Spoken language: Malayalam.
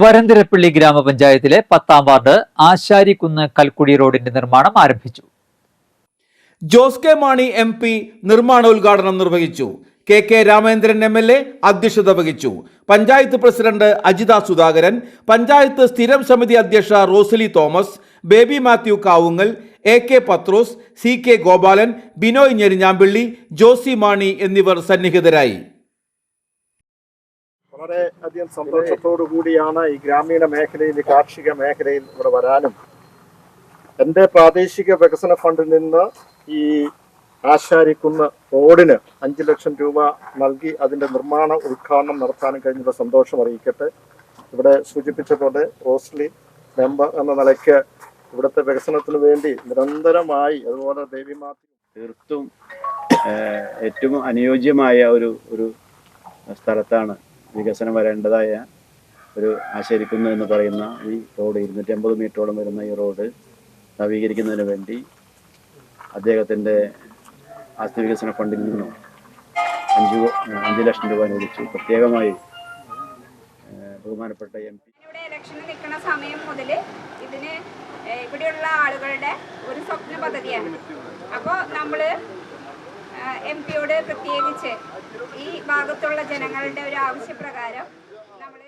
വരന്തരപ്പള്ളി ഗ്രാമപഞ്ചായത്തിലെ പത്താം വാർഡ് ആശാരിക്കുന്ന് കൽക്കുടി റോഡിന്റെ നിർമ്മാണം ആരംഭിച്ചു. Jose K Mani M P നിർമ്മാണോദ്ഘാടനം നിർവഹിച്ചു. K K Ramendran M L A അധ്യക്ഷത വഹിച്ചു. പഞ്ചായത്ത് പ്രസിഡന്റ് അജിത സുധാകരൻ പഞ്ചായത്ത് സ്ഥിരം സമിതി അധ്യക്ഷ Rosaly Thomas Baby Mathew Kavungal A K Pathrose C K Gopalan Binoy Njerinjampilly Josy Mani എന്നിവർ സന്നിഹിതരായി. വളരെ അധികം സന്തോഷത്തോടു കൂടിയാണ് ഈ ഗ്രാമീണ മേഖലയിൽ കാർഷിക മേഖലയിൽ ഇവിടെ വരാനും. എന്റെ പ്രാദേശിക വികസന ഫണ്ടിൽ നിന്ന് ഈ ആശാരിക്കുന്ന് റോഡിന് അഞ്ച് ലക്ഷം രൂപ നൽകി അതിന്റെ നിർമ്മാണ ഉദ്ഘാടനം നടത്താനും കഴിഞ്ഞുള്ള സന്തോഷം അറിയിക്കട്ടെ. ഇവിടെ സൂചിപ്പിച്ചതുപോലെ റോസ്ലി മെമ്പർ എന്ന നിലയ്ക്ക് ഇവിടുത്തെ വികസനത്തിന് വേണ്ടി നിരന്തരമായി അതുപോലെ ദേവിമാ തീർത്തും ഏറ്റവും അനുയോജ്യമായ ഒരു ഒരു സ്ഥലത്താണ് വികസനം വരേണ്ടതായ ഒരു ആശരിക്കുന്നു എന്ന് പറയുന്ന ഈ റോഡ് ഇരുന്നൂറ്റി അമ്പത് മീറ്ററോളം വരുന്ന ഈ റോഡ് നവീകരിക്കുന്നതിന് വേണ്ടി അദ്ദേഹത്തിന്റെ ആസ്തി വികസന ഫണ്ടിൽ നിന്നും അഞ്ച് അഞ്ച് ലക്ഷം രൂപ അനുവദിച്ചു. പ്രത്യേകമായി ബഹുമാനപ്പെട്ട എം പി നിൽക്കുന്ന സമയം മുതൽ ഇതിന് ഇവിടെയുള്ള ആളുകളുടെ ഒരു സ്വപ്ന പദ്ധതിയാണ്. അപ്പോൾ നമ്മൾ എം പിയോട് പ്രത്യേകിച്ച് ഈ ഭാഗത്തുള്ള ജനങ്ങളുടെ ഒരു ആവശ്യപ്രകാരം നമ്മൾ